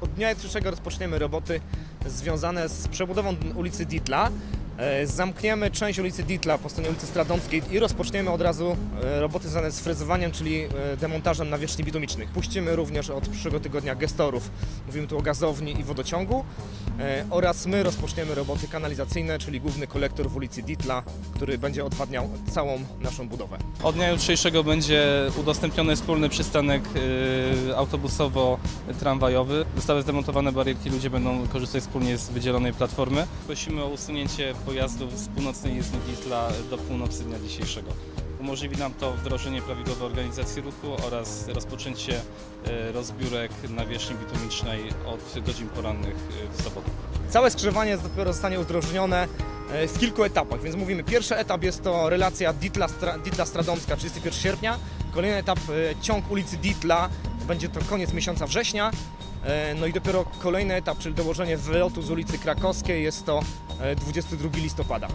od dnia jutrzejszego rozpoczniemy roboty związane z przebudową ulicy Ditla. E, Zamkniemy część ulicy Ditla po stronie ulicy Stradomskiej i rozpoczniemy od razu e, roboty związane z frezowaniem, czyli e, demontażem nawierzchni bitumicznych. Puścimy również od przyszłego tygodnia gestorów, mówimy tu o gazowni i wodociągu oraz my rozpoczniemy roboty kanalizacyjne, czyli główny kolektor w ulicy Ditla, który będzie odwadniał całą naszą budowę. Od dnia jutrzejszego będzie udostępniony wspólny przystanek autobusowo-tramwajowy. Zostały zdemontowane barierki, ludzie będą korzystać wspólnie z wydzielonej platformy. Prosimy o usunięcie pojazdów z północnej jezdni Gisla do północy dnia dzisiejszego. Umożliwi nam to wdrożenie prawidłowej organizacji ruchu oraz rozpoczęcie y, rozbiórek nawierzchni bitumicznej od godzin porannych y, w sobotę. Całe skrzyżowanie dopiero zostanie udrożnione e, w kilku etapach, więc mówimy, pierwszy etap jest to relacja Ditla, Ditla Stradomska 31 sierpnia, kolejny etap e, ciąg ulicy Ditla, będzie to koniec miesiąca września, E, no i dopiero kolejny etap, czyli dołożenie wylotu z ulicy Krakowskiej jest to e, 22 listopada.